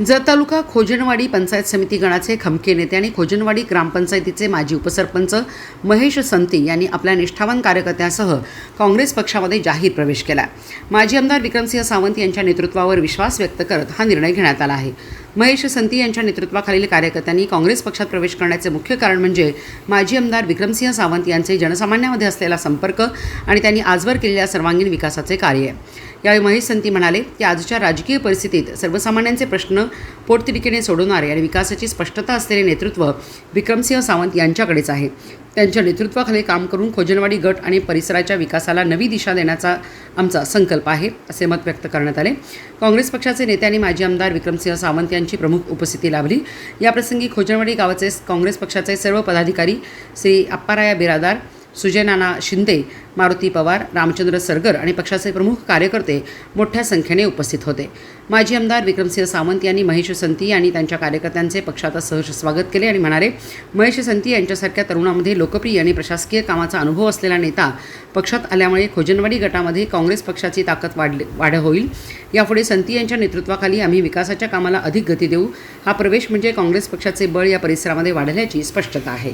जत तालुका खोजनवाडी पंचायत समिती गणाचे खमके नेते आणि खोजनवाडी ग्रामपंचायतीचे माजी उपसरपंच महेश संती यांनी आपल्या निष्ठावान कार्यकर्त्यासह काँग्रेस पक्षामध्ये जाहीर प्रवेश केला. माजी आमदार विक्रमसिंह सावंत यांच्या नेतृत्वावर विश्वास व्यक्त करत हा निर्णय घेण्यात आला आहे. महेश संती यांच्या नेतृत्वाखालील कार्यकर्त्यांनी काँग्रेस पक्षात प्रवेश करण्याचे मुख्य कारण म्हणजे माजी आमदार विक्रमसिंह सावंत यांचे जनसामान्यामध्ये असलेला संपर्क आणि त्यांनी आजवर केलेल्या सर्वांगीण विकासाचे कार्य. यावेळी महेश संती म्हणाले की आजच्या राजकीय परिस्थितीत सर्वसामान्यांचे प्रश्न पोटतिडकीने सोडवणारे आणि विकासाची स्पष्टता असलेले नेतृत्व विक्रमसिंह सावंत यांच्याकडेच आहे. त्यांच्या नेतृत्वाखाली काम करून खोजनवाडी गट आणि परिसराच्या विकासाला नवी दिशा देण्याचा आमचा संकल्प आहे असे मत व्यक्त करण्यात आले. काँग्रेस पक्षाचे नेते आणि माजी आमदार विक्रमसिंह सावंत यांची प्रमुख उपस्थिती लाभली. याप्रसंगी खोजनवाडी गावाचे काँग्रेस पक्षाचे सर्व पदाधिकारी श्री अप्पाराया बिरादार सुजय नाना शिंदे मारुती पवार रामचंद्र सरगर आणि पक्षाचे प्रमुख कार्यकर्ते मोठ्या संख्येने उपस्थित होते. माजी आमदार विक्रमसिंह सावंत यांनी महेश संती आणि त्यांच्या कार्यकर्त्यांचे पक्षात सहर्ष स्वागत केले आणि म्हणाले महेश संती यांच्यासारख्या तरुणामध्ये लोकप्रिय आणि प्रशासकीय कामाचा अनुभव असलेला नेता पक्षात आल्यामुळे खोजनवाडी गटामध्ये काँग्रेस पक्षाची ताकद वाढली वाढ होईल. यापुढे संती यांच्या नेतृत्वाखाली आम्ही विकासाच्या कामाला अधिक गती देऊ. हा प्रवेश म्हणजे काँग्रेस पक्षाचे बळ या परिसरामध्ये वाढल्याची स्पष्टता आहे.